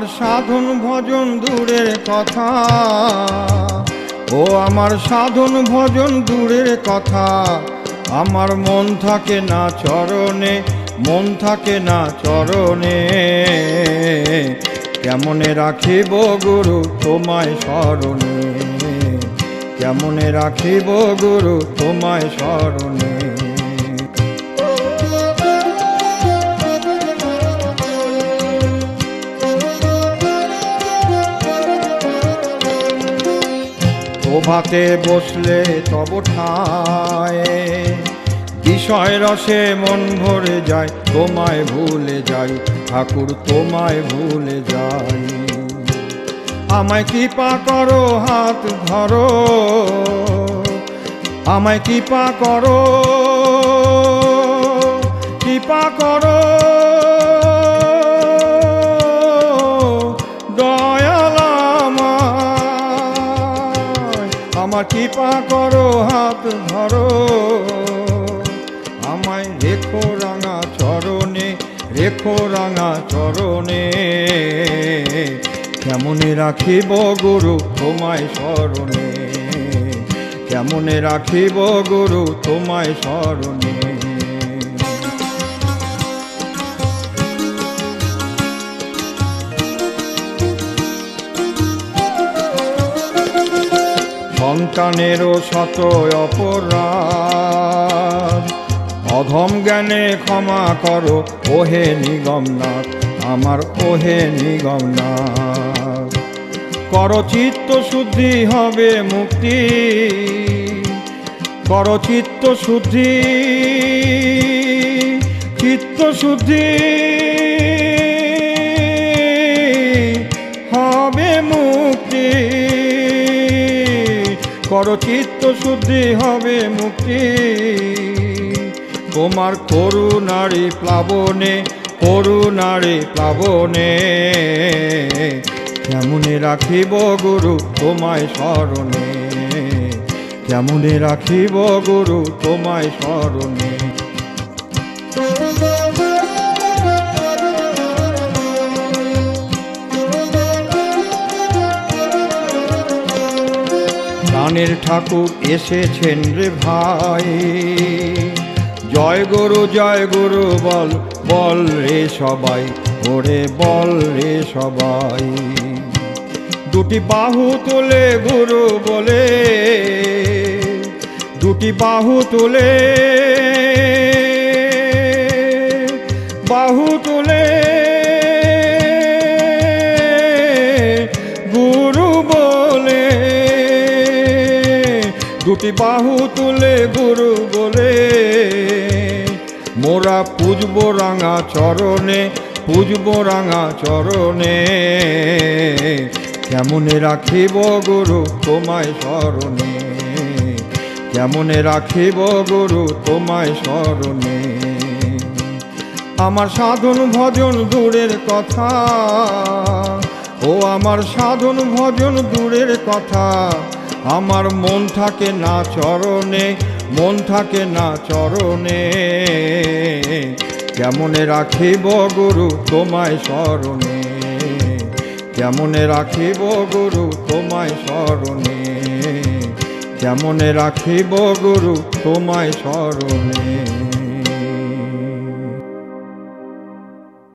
সাধন ভজন দূরের কথা। ও আমার সাধন ভজন দূরের কথা। আমার মন থাকে না চরণে, মন থাকে না চরণে। কেমনে রাখিব গুরু তোমায় স্মরণে? কেমনে রাখিব গুরু তোমায় স্মরণে? প্রভাতে বসলে তব ঠায়। বিষয় রসে মন ভরে যায়, তোমায় ভুলে যাই, ঠাকুর তোমায় ভুলে যাই। আমায় কৃপা করো, হাত ধরো। আমায় কৃপা করো কৃপা করো। আমার কৃপা করো, হাত ধরো। আমায় রেখো রাঙা চরণে, রেখো রাঙা চরণে। কেমনে রাখিব গুরু তোমায় স্মরণে? কেমনে রাখিব গুরু তোমায় স্মরণে? সন্তানেরও শত অপরাধ। অধম জ্ঞানে ক্ষমা করো, ওহে নিগমনাথ, আমার ওহে নিগমনাথ। কর চিত্ত শুদ্ধি হবে মুক্তি, কর চিত্ত শুদ্ধি চিত্ত শুদ্ধি। কর চিত্ত শুদ্ধি হবে মুক্তি। তোমার করুণারি প্লাবনে করুণারি প্লাবনে। কেমনে রাখিব গুরু তোমায় স্মরণে? কেমনে রাখিব গুরু তোমায় স্মরণে? প্রাণের ঠাকুর এসেছেন রে ভাই। জয় গুরু জয় গুরু, বল বল রে সবাই, ওরে বল রে সবাই। দুটি বাহু তোলে গুরু বলে, দুটি বাহু তোলে দুটি বাহু তুলে গুরু বলে, মোরা পুজব রাঙা চরণে, পুজব রাঙা চরণে। কেমনে রাখিব গুরু তোমায় স্মরণে? কেমনে রাখিব গুরু তোমায় স্মরণে? আমার সাধন ভজন দূরের কথা, ও আমার সাধন ভজন দূরের কথা আমার মন থাকে না চরণে, মন থাকে না চরণে। কেমনে রাখিব গুরু তোমায় স্মরণে? কেমনে রাখিব গুরু তোমায় স্মরণে? কেমনে রাখিব গুরু তোমায় স্মরণে?